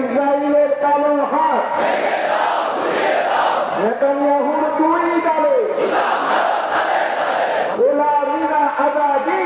ইসরায়েলের কালো হাত নেতানিয়াহুর দুই গালে গোলামিনা আজাদি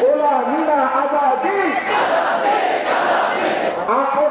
গোলামিনা আজাদি